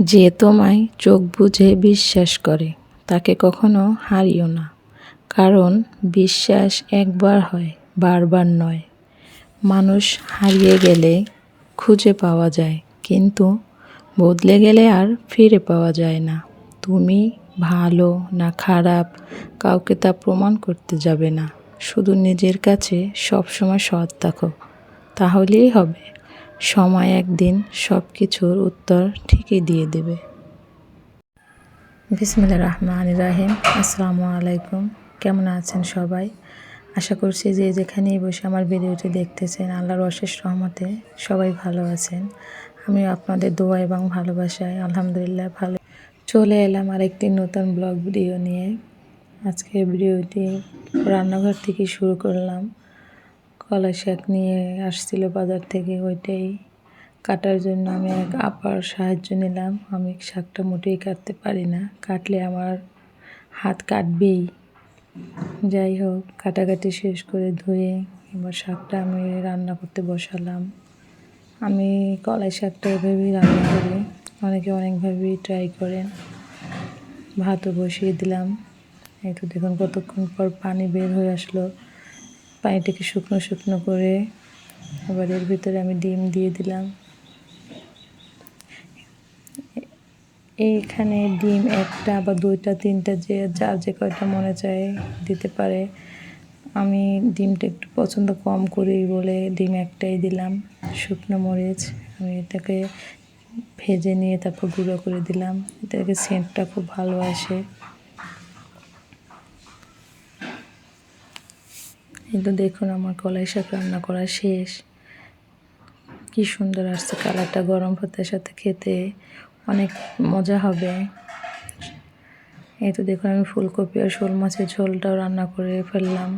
যে তোমায় চোখ বুঝে বিশ্বাস করে, তাকে কখনো হারিও না। কারণ বিশ্বাস একবার হয়, বারবার নয়। মানুষ হারিয়ে গেলে খুঁজে পাওয়া যায়, কিন্তু বদলে গেলে আর ফিরে পাওয়া যায় না। তুমি ভালো না খারাপ কাউকে তা প্রমাণ করতে যাবে না। শুধু নিজের কাছে সবসময় সৎ থাকো, তাহলেই হবে। সময় একদিন সব কিছুর উত্তর ঠিকই দিয়ে দেবে। বিসমিল্লা রহমান রাহিম। আসসালামু আলাইকুম। কেমন আছেন সবাই? আশা করছি যে যেখানেই বসে আমার ভিডিওটি দেখতেছেন, আল্লাহর অশেষ রহমতে সবাই ভালো আছেন। আমিও আপনাদের দোয়া এবং ভালোবাসায় আলহামদুলিল্লাহ ভালো। চলে এলাম আরেকটি নতুন ব্লগ ভিডিও নিয়ে। আজকে ভিডিওটি রান্নাঘর থেকে শুরু করলাম। কলা শাক নিয়ে আসছিল বাজার থেকে, ওইটাই কাটার জন্য আমি এক আপার সাহায্য নিলাম। আমি শাকটা মোটেই কাটতে পারি না, কাটলে আমার হাত কাটবেই। যাই হোক, কাটাকাটি শেষ করে ধুয়ে এবার শাকটা আমি রান্না করতে বসালাম। আমি কলাই শাকটা এভাবেই রান্না করি, অনেকে অনেকভাবেই ট্রাই করেন। ভাতও বসিয়ে দিলাম। এই তো দেখুন কতক্ষণ পর পানি বের হয়ে আসলো। পানিটাকে শুকনো শুকনো করে এবার এর ভিতরে আমি ডিম দিয়ে দিলাম। এইখানে ডিম একটা বা দুইটা, তিনটা যে যার যে কয়টা মনে চায় দিতে পারে। আমি ডিমটা একটু পছন্দ কম করি বলে ডিম একটাই দিলাম। শুকনো মরিচ আমি এটাকে ভেজে নিয়ে তারপর গুঁড়ো করে দিলাম। এটাকে সেন্টটা খুব ভালো আসে। কিন্তু দেখুন আমার কলাই শাক রান্না করা শেষ। কি সুন্দর আসছে কালারটা গরম ভাতের সাথে খেতে। অনেক মজা হবে। এই তো দেখুন আমি ফুলকপি আর শোল মাছের ঝোলটাও রান্না করে ফেললাম।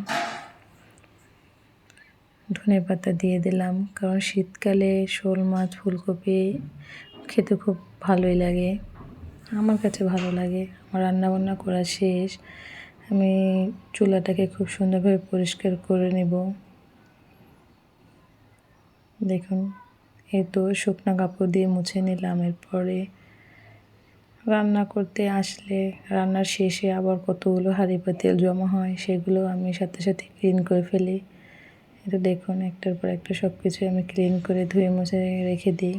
ধনে পাতা দিয়ে দিলাম, কারণ শীতকালে শোল মাছ, ফুলকপি খেতে খুব ভালোই লাগে। আমার কাছে ভালো লাগে। আমার রান্নাবান্না করা শেষ। আমি চুলাটাকে খুব সুন্দরভাবে পরিষ্কার করে নেব। দেখুন, এই তো শুকনো কাপড় দিয়ে মুছে নিলাম। এরপরে রান্না করতে আসলে রান্নার শেষে আবার কতগুলো হাঁড়ি পাতিল জমা হয় সেগুলো আমি সাথে সাথে ক্লিন করে ফেলি। এটা দেখুন, একটার পর একটা সব কিছু আমি ক্লিন করে ধুয়ে মুছে রেখে দিই।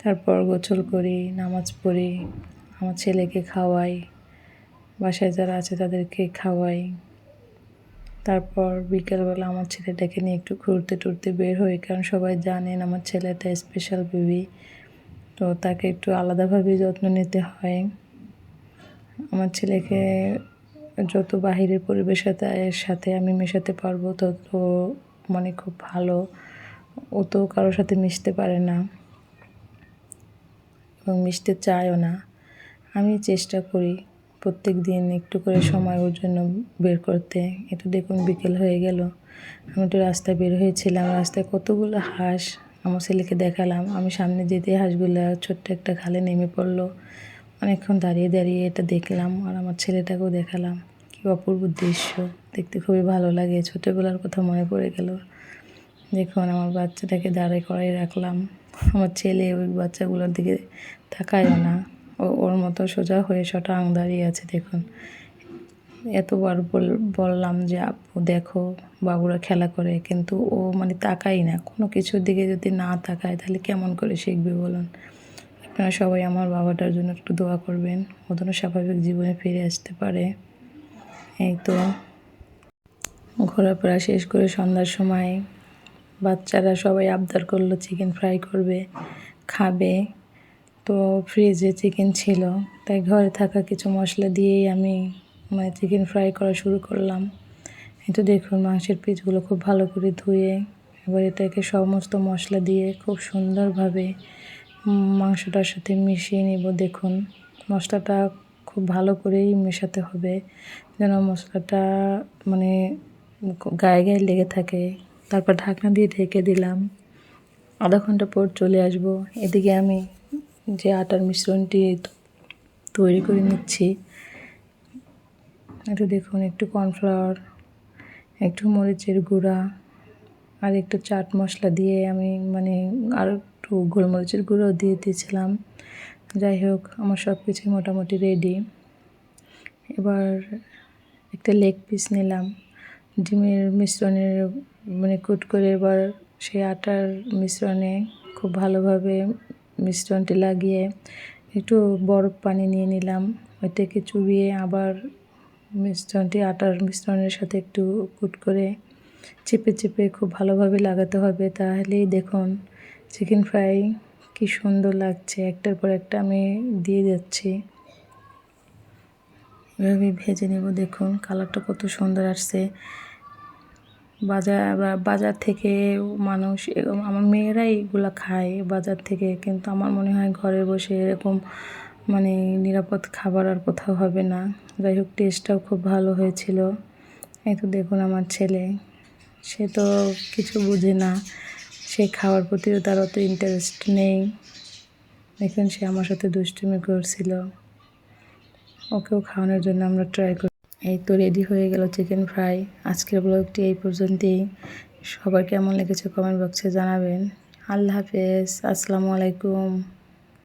তারপর গোসল করি, নামাজ পড়ি, আমার ছেলেকে খাওয়াই। বাসায় যারা আছে তাদেরকে খাওয়াই। তারপর বিকেলবেলা আমার ছেলেটাকে নিয়ে একটু ঘুরতে টুরতে বের হই, কারণ সবাই জানেন আমার ছেলেটা স্পেশাল বেবি তো তাকে একটু আলাদাভাবে যত্ন নিতে হয়। আমার ছেলেকে যত বাহিরের পরিবেশের সাথে আমি মেশাতে পারব, তত মানে খুব ভালো। ও তো কারোর সাথে মিশতে পারে না এবং মিশতে চায়ও না। আমি চেষ্টা করি। প্রত্যেক দিন একটু করে সময় ওর জন্য বের করতে। একটু দেখুন বিকেল হয়ে গেল। আমি একটু রাস্তায় বের হয়েছিলাম। রাস্তায় কতগুলো হাঁস আমার ছেলেকে দেখালাম। আমি সামনে যেতে হাঁসগুলো ছোট্ট একটা খালে নেমে পড়ল। অনেকক্ষণ দাঁড়িয়ে দাঁড়িয়ে এটা দেখলাম আর আমার ছেলেটাকেও দেখালাম। কি অপূর্ব দৃশ্য। দেখতে খুবই ভালো লাগে। ছোটোবেলার কথা মনে পড়ে গেল। দেখুন আমার বাচ্চাটাকে দাঁড়ায় করাই রাখলাম। আমার ছেলে ওই বাচ্চাগুলোর দিকে তাকায়ও না। ওর মতো সোজা হয়ে সটাং দাঁড়িয়ে আছে, দেখুন। এতবার বললাম যে, আপু, দেখো, বাবুরা খেলা করে। কিন্তু ও মানে তাকাই না। কোনো কিছুর দিকে যদি না তাকায়, তাহলে কেমন করে শিখবে বলুন? আপনারা সবাই আমার বাবাটার জন্য একটু দোয়া করবেন, ও যেন স্বাভাবিক জীবনে ফিরে আসতে পারে। এই তো ঘোরাফেরা শেষ করে সন্ধ্যার সময় বাচ্চারা সবাই আবদার করল চিকেন ফ্রাই করবে, খাবে। তো ফ্রিজে চিকেন ছিল। তাই ঘরে থাকা কিছু মশলা দিয়েই আমি মানে চিকেন ফ্রাই করা শুরু করলাম। কিন্তু দেখুন, মাংসের পিসগুলো খুব ভালো করে ধুয়ে, এবার এটাকে সমস্ত মশলা দিয়ে খুব সুন্দরভাবে মাংসটার সাথে মিশিয়ে নিব। দেখুন, মশলাটা খুব ভালো করেই মেশাতে হবে, যেন মশলাটা মানে গায়ে গায়ে লেগে থাকে। তারপর ঢাকনা দিয়ে ঢেকে দিলাম। আধা ঘণ্টা পর চলে আসব। এদিকে আমি যে আটার মিশ্রণটি তৈরি করে নিচ্ছি। একটু দেখুন, একটু কর্নফ্লাওয়ার, একটু মরিচের গুঁড়া আর একটু চাট মশলা দিয়ে আমি মানে আর একটু গোলমরিচের গুঁড়োও দিয়ে দিয়েছিলাম। যাই হোক, আমার সব কিছুই মোটামুটি রেডি এবার একটা লেগ পিস নিলাম। ডিমের মিশ্রণের মানে কুট করে এবার সেই আটার মিশ্রণে খুব ভালোভাবে মিশ্রণটি লাগিয়ে একটু বরফ পানি নিয়ে নিলাম। ওই থেকে চুবিয়ে আবার মিশ্রণটি, আটার মিশ্রণের সাথে একটু কুট করে চেপে চেপে খুব ভালোভাবে লাগাতে হবে। তাহলেই দেখুন চিকেন ফ্রাই কি সুন্দর লাগছে। একটার পর একটা আমি দিয়ে যাচ্ছি। এভাবে ভেজে নেব। দেখুন কালারটা কত সুন্দর আসছে। বাজার বাজার থেকে মানুষ আমার মেয়েরাই এগুলো খায় বাজার থেকে, কিন্তু আমার মনে হয় ঘরে বসে এরকম মানে নিরাপদ খাবার আর কোথাও হবে না। যাই হোক টেস্টটাও খুব ভালো হয়েছিল। এই তো দেখুন আমার ছেলে। সে তো কিছু বুঝে না। সে খাওয়ার প্রতিও তার অত ইন্টারেস্ট নেই। দেখুন, সে আমার সাথে দুষ্টুমি করছিল। ওকেও খাওয়ানোর জন্য আমরা ট্রাই করি এই তো রেডি হয়ে গেল চিকেন ফ্রাই আজকের ব্লগটি এই পর্যন্তই। সবার কেমন লেগেছে কমেন্ট বক্সে জানাবেন। আল্লাহ হাফেজ। আসসালামু আলাইকুম।